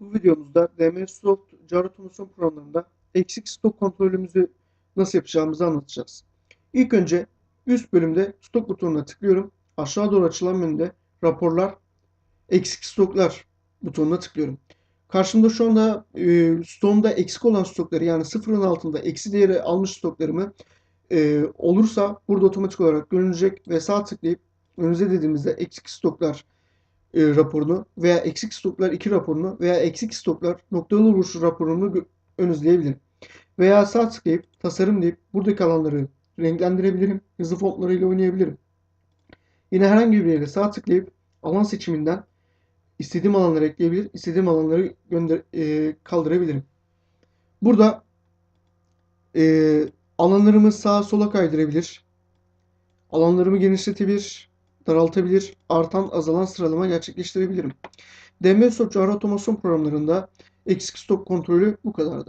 Bu videomuzda DMS Soft car otomasyon programlarında eksik stok kontrolümüzü nasıl yapacağımızı anlatacağız. İlk önce üst bölümde stok butonuna tıklıyorum. Aşağı doğru açılan menüde raporlar, eksik stoklar butonuna tıklıyorum. Karşımda şu anda e, stoğumda eksik olan stokları yani sıfırın altında eksi değeri almış stoklarımı e, olursa burada otomatik olarak görünecek ve sağ tıklayıp önünüze dediğimizde eksik stoklar e, raporunu veya eksik stoklar 2 raporunu veya eksik stoklar noktalı vuruş raporunu gö- ön izleyebilirim. Veya sağ tıklayıp tasarım deyip buradaki alanları renklendirebilirim. Hızlı fontlarıyla oynayabilirim. Yine herhangi bir yere sağ tıklayıp alan seçiminden istediğim alanları ekleyebilir, istediğim alanları gönder e, kaldırabilirim. Burada e, alanlarımı sağa sola kaydırabilir. Alanlarımı genişletebilir, daraltabilir, artan azalan sıralama gerçekleştirebilirim. DMS Software otomasyon programlarında eksik stok kontrolü bu kadardı.